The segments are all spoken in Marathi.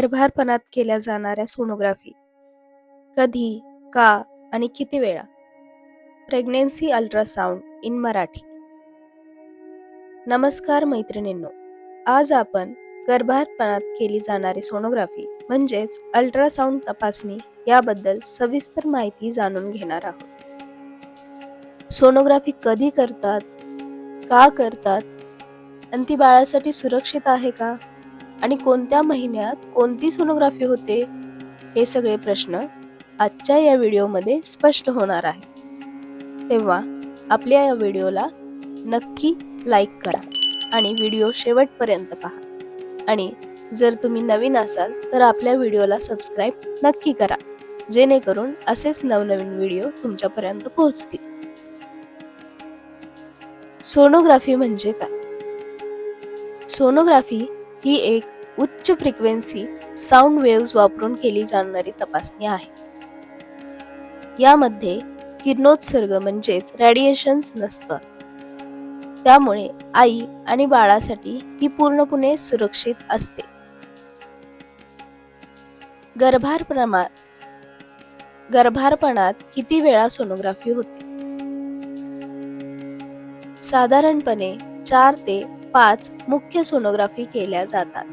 गर्भारपणात केल्या जाणाऱ्या सोनोग्राफी. कधी का आणि किती वेळा? Pregnancy ultrasound in Marathi. नमस्कार मैत्रिणींनो आज आपण गर्भारपणात केली जाणारी सोनोग्राफी म्हणजेच अल्ट्रासाऊंड तपासणी याबद्दल सविस्तर माहिती जाणून घेणार आहोत. सोनोग्राफी कधी करतात? का करतात? आणि ती बाळासाठी सुरक्षित आहे का? आणि कोणत्या महिन्यात कोणती सोनोग्राफी होते हे सगळे प्रश्न आजच्या या व्हिडिओमध्ये स्पष्ट होणार आहे तेव्हा आपल्या या व्हिडिओला नक्की लाईक करा आणि व्हिडिओ शेवटपर्यंत पहा. आणि जर तुम्ही नवीन असाल तर आपल्या व्हिडिओला सबस्क्राईब नक्की करा जेणेकरून असेच नवनवीन व्हिडिओ तुमच्यापर्यंत पोहोचतील. सोनोग्राफी म्हणजे काय? सोनोग्राफी ही एक उच्च फ्रिक्वेन्सी साऊंड वेव्स वापरून केली जाणारी तपासणी आहे. यामध्ये किरणोत्सर्ग म्हणजेच रेडिएशन्स नसतात. त्यामुळे आई आणि बाळासाठी ही पूर्णपणे सुरक्षित असते. गर्भारपणा गर्भारपणात किती वेळा सोनोग्राफी होते? साधारणपणे चार ते पाच मुख्य सोनोग्राफी केल्या जातात.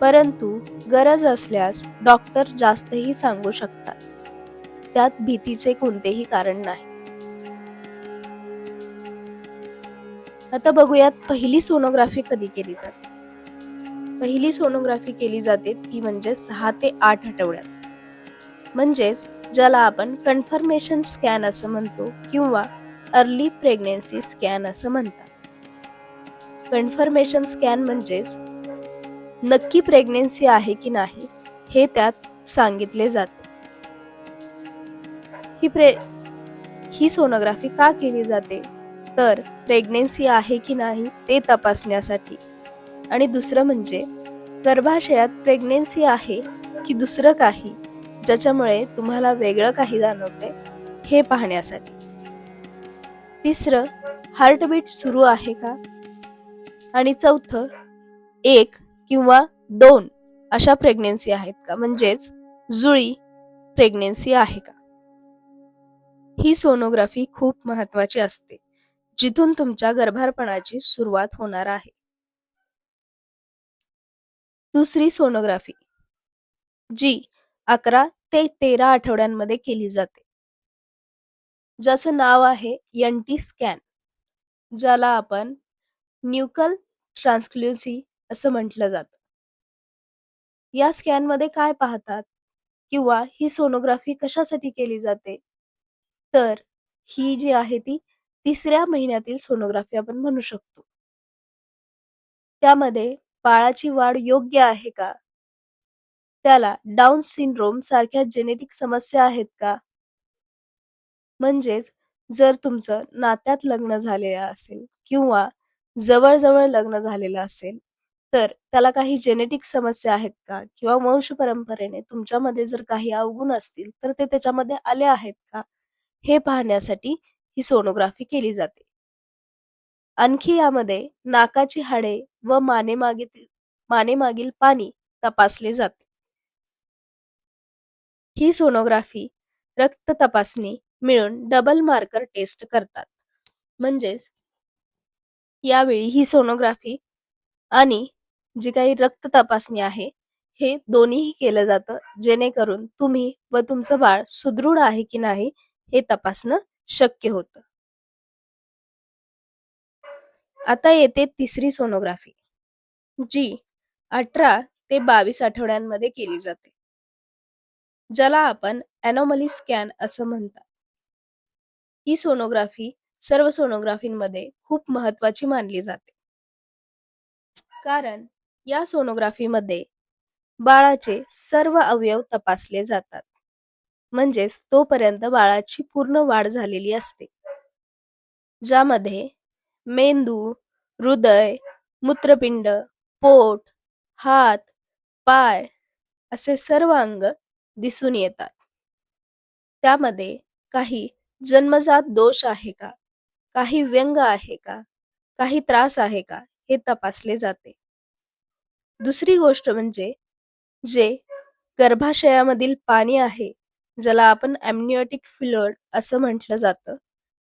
परंतु गरज असल्यास डॉक्टर जास्तही सांगू शकतात. त्यात भीतीचे कोणतेही कारण नाही. आता बघूयात पहिली सोनोग्राफी कधी केली जाते? पहिली सोनोग्राफी केली जाते ती म्हणजे सहा ते आठ आठवड्यात. म्हणजेच ज्याला आपण कन्फर्मेशन स्कॅन असं म्हणतो किंवा अर्ली प्रेग्नेन्सी स्कॅन असं म्हणतात. कन्फर्मेशन स्कॅन म्हणजेच नक्की प्रेग्नेन्सी आहे की नाही हे त्यात सांगितले जाते. ही प्रे ही सोनोग्राफी का केली जाते? तर प्रेग्नेन्सी आहे की नाही ते तपासण्यासाठी. आणि दुसरं म्हणजे गर्भाशयात प्रेग्नेन्सी आहे की दुसरं काही ज्याच्यामुळे तुम्हाला वेगळं काही जाणवते हे पाहण्यासाठी. तिसरं हार्टबीट सुरू आहे का? आणि चौथं एक किंवा दोन अशा प्रेग्नेन्सी आहेत का? म्हणजेच जुळी प्रेग्नेन्सी आहे का? ही सोनोग्राफी खूप महत्वाची असते जिथून तुमच्या गर्भारपणाची सुरुवात होणार आहे. दुसरी सोनोग्राफी जी अकरा ते तेरा आठवड्यांमध्ये केली जाते. ज्याचं नाव आहे एन टी स्कॅन ज्याला आपण न्यूकल ट्रान्सक्ल्युसी असं म्हटलं जातं. या स्कॅनमध्ये काय पाहतात? किंवा ही सोनोग्राफी कशासाठी केली जाते? तर ही जी आहे ती तिसऱ्या महिन्यातील सोनोग्राफी आपण म्हणू शकतो. त्यामध्ये बाळाची वाढ योग्य आहे का? त्याला डाऊन सिंड्रोम सारख्या जेनेटिक समस्या आहेत का? म्हणजेच जर तुमचं नात्यात लग्न झालेलं असेल किंवा जवळजवळ लग्न झालेलं असेल तर त्याला काही जेनेटिक समस्या आहेत का? किंवा वंश परंपरेने तुमच्यामध्ये जर काही अवगुण असतील तर ते त्याच्यामध्ये आले आहेत का? हे पाहण्यासाठी ही सोनोग्राफी केली जाते. आणखी यामध्ये नाकाची हाडे व मानेमागील मानेमागील पाणी तपासले जाते. ही सोनोग्राफी रक्त तपासणी मिळून डबल मार्कर टेस्ट करतात. म्हणजेच यावेळी ही सोनोग्राफी आणि जी काही रक्त तपासणी आहे हे दोन्हीही केलं जातं. जेणेकरून तुम्ही व तुमचं बाळ सुदृढ आहे की नाही हे तपासणं शक्य होतं. आता येते तिसरी सोनोग्राफी जी अठरा ते बावीस आठवड्यांमध्ये केली जाते. ज्याला आपण अॅनोमली स्कॅन असं म्हणतात. ही सोनोग्राफी सर्व सोनोग्राफींमध्ये खूप महत्वाची मानली जाते. कारण या सोनोग्राफीमध्ये बाळाचे सर्व अवयव तपासले जातात. म्हणजेच तोपर्यंत बाळाची पूर्ण वाढ झालेली असते. ज्यामध्ये मेंदू हृदय मूत्रपिंड पोट हात पाय असे सर्व अंग दिसून येतात. त्यामध्ये काही जन्मजात दोष आहे का? काही व्यंग आहे का? काही त्रास आहे का? हे तपासले जाते. दुसरी गोष्ट म्हणजे जे गर्भाशयामधील पाणी आहे ज्याला आपण एमनिओटिक फ्लुइड असं म्हटलं जातं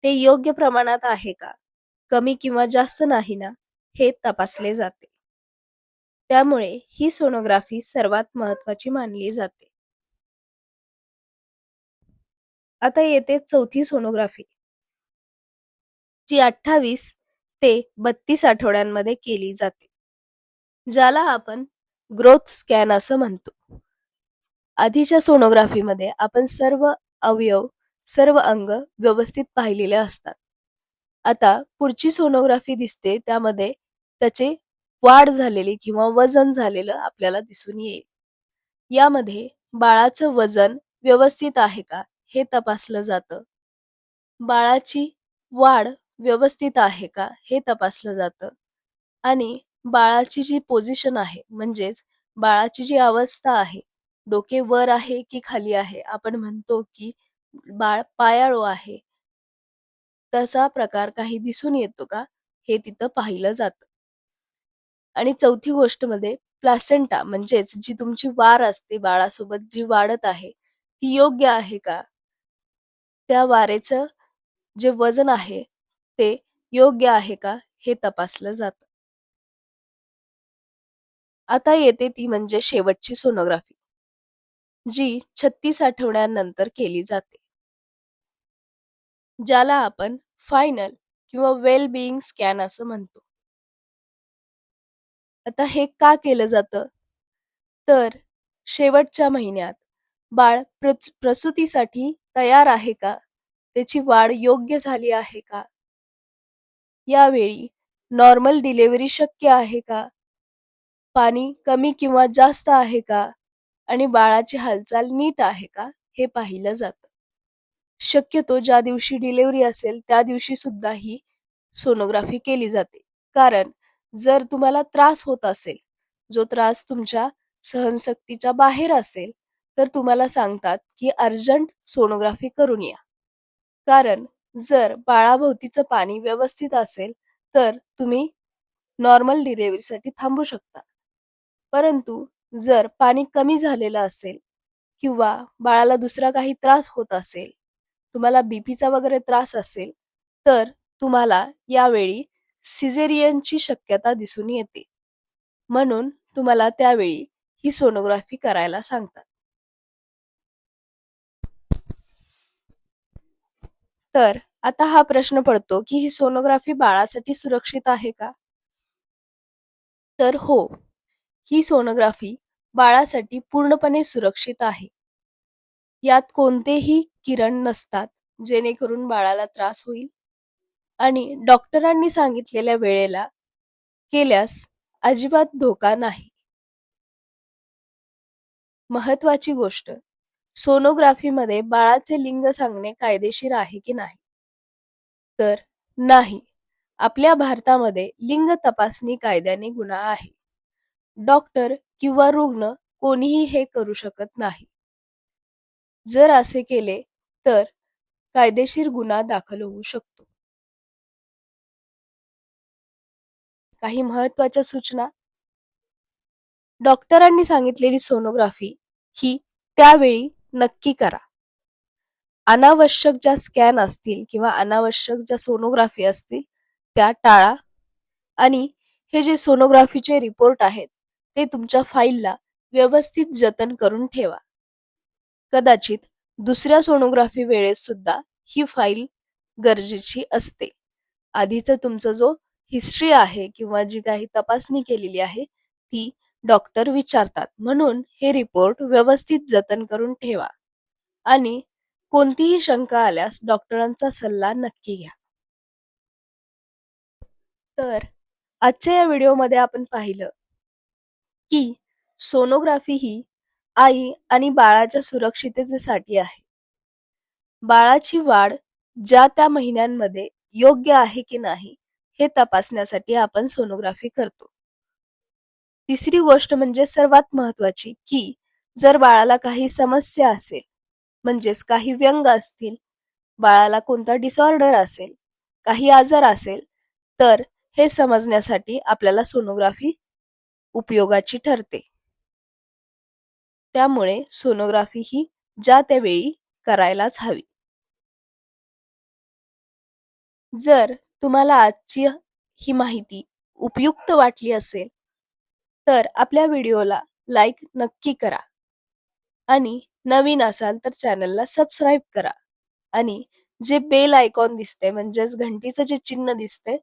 ते योग्य प्रमाणात आहे का? कमी किंवा जास्त नाही ना? हे तपासले जाते. त्यामुळे ही सोनोग्राफी सर्वात महत्वाची मानली जाते. आता येते चौथी सोनोग्राफी जी अठ्ठावीस ते बत्तीस आठवड्यांमध्ये केली जाते. ज्याला आपण ग्रोथ स्कॅन असं म्हणतो. आधीच्या सोनोग्राफीमध्ये आपण सर्व अवयव सर्व अंग व्यवस्थित पाहिलेले असतात. आता पुढची सोनोग्राफी दिसते त्यामध्ये त्याचे वाढ झालेली किंवा वजन झालेलं आपल्याला दिसून येईल. यामध्ये बाळाचं वजन व्यवस्थित आहे का हे तपासलं जातं. बाळाची वाढ व्यवस्थित आहे का हे तपासलं जातं. आणि बाळाची जी पोझिशन आहे म्हणजेच बाळाची जी अवस्था आहे डोके वर आहे की खाली आहे आपण म्हणतो की बाळ पायाळू आहे तसा प्रकार काही दिसून येतो का? हे तिथं पाहिलं जातं. आणि चौथी गोष्टमध्ये प्लासेंटा म्हणजेच जी तुमची वार असते बाळासोबत जी वाढत आहे ती योग्य आहे का? त्या वारेचं जे वजन आहे ते योग्य आहे का हे तपासलं जातं. आता येते ती म्हणजे शेवटची सोनोग्राफी जी छत्तीस आठवड्यांनंतर केली जाते. ज्याला आपण फायनल किंवा वेल बिईंग स्कॅन असं म्हणतो. आता हे का केलं जातं? तर शेवटच्या महिन्यात बाळ प्रसूतीसाठी तयार आहे का? त्याची वाढ योग्य झाली आहे का? यावेळी नॉर्मल डिलिव्हरी शक्य आहे का? पाणी कमी किंवा जास्त आहे का? आणि बाळाची हालचाल नीट आहे का? हे पाहिलं जातं. शक्यतो ज्या दिवशी डिलिव्हरी असेल त्या दिवशी सुद्धा ही सोनोग्राफी केली जाते. कारण जर तुम्हाला त्रास होत असेल जो त्रास तुमच्या सहनशक्तीच्या बाहेर असेल तर तुम्हाला सांगतात की अर्जंट सोनोग्राफी करून या. कारण जर बाळाभोवतीचं पाणी व्यवस्थित असेल तर तुम्ही नॉर्मल डिलेवरीसाठी थांबू शकता. परंतु जर पाणी कमी झालेलं असेल किंवा बाळाला दुसरा काही त्रास होत असेल तुम्हाला बीपीचा वगैरे त्रास असेल तर तुम्हाला यावेळी सिझेरियनची शक्यता दिसून येते. म्हणून तुम्हाला त्यावेळी ही सोनोग्राफी करायला सांगतात. तर आता हा प्रश्न पडतो की ही सोनोग्राफी बाळासाठी सुरक्षित आहे का? तर हो ही सोनोग्राफी बाळासाठी पूर्णपणे सुरक्षित आहे. यात कोणतेही किरण नसतात जेणेकरून बाळाला त्रास होईल. आणि डॉक्टरांनी सांगितलेल्या वेळेला केल्यास अजिबात धोका नाही. महत्वाची गोष्ट सोनोग्राफीमध्ये बाळाचे लिंग सांगणे कायदेशीर आहे की नाही? तर नाही. आपल्या भारतामध्ये लिंग तपासणी कायद्याने गुन्हा आहे. डॉक्टर किंवा रुग्ण कोणीही हे करू शकत नाही. जर असे केले तर कायदेशीर गुन्हा दाखल होऊ शकतो. काही महत्त्वाच्या सूचना? डॉक्टरांनी सांगितलेली सोनोग्राफी ही त्यावेळी नक्की करा. अनावश्यक ज्या स्कॅन असतील किंवा अनावश्यक ज्या सोनोग्राफी असतील त्या टाळा आणि हे जे सोनोग्राफीचे रिपोर्ट आहेत ते तुमच्या फाईलला व्यवस्थित जतन करून ठेवा. कदाचित दुसऱ्या सोनोग्राफी वेळेस सुद्धा ही फाईल गरजेची असते. आधीचा तुमचा जो हिस्ट्री आहे किंवा जी काही तपासणी केलेली आहे ती डॉक्टर विचारतात. म्हणून हे रिपोर्ट व्यवस्थित जतन करून ठेवा. आणि कोणतीही शंका आल्यास डॉक्टरांचा सल्ला नक्की घ्या. तर आजच्या या व्हिडिओमध्ये आपण पाहिलं की सोनोग्राफी ही आई आणि बाळाच्या सुरक्षिततेसाठी आहे. बाळाची वाढ ज्या त्या महिन्यांमध्ये योग्य आहे की नाही हे तपासण्यासाठी आपण सोनोग्राफी करतो. तिसरी गोष्ट म्हणजे सर्वात महत्वाची की जर बाळाला काही समस्या असेल म्हणजेच काही व्यंग असतील बाळाला कोणता डिसऑर्डर असेल काही आजार असेल तर हे समजण्यासाठी आपल्याला सोनोग्राफी उपयोगाची ठरते. त्यामुळे सोनोग्राफी ही ज्या त्यावेळी करायलाच हवी. जर तुम्हाला आजची ही माहिती उपयुक्त वाटली असेल तर आपल्या व्हिडिओला लाईक नक्की करा. आणि नवीन असाल तर चॅनलला सबस्क्राईब करा. आणि जे बेल आयकॉन दिसते म्हणजेच घंटीचं जे चिन्ह दिसते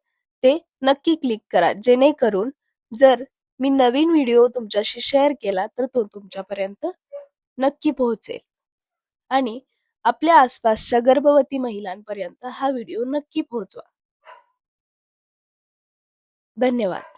ते नक्की क्लिक करा. जेणेकरून जर मी नवीन व्हिडिओ तुमच्याशी शेअर केला तर तो तुमच्यापर्यंत नक्की पोहोचेल. आणि आपल्या आसपासच्या गर्भवती महिलांपर्यंत हा व्हिडिओ नक्की पोहोचवा. धन्यवाद.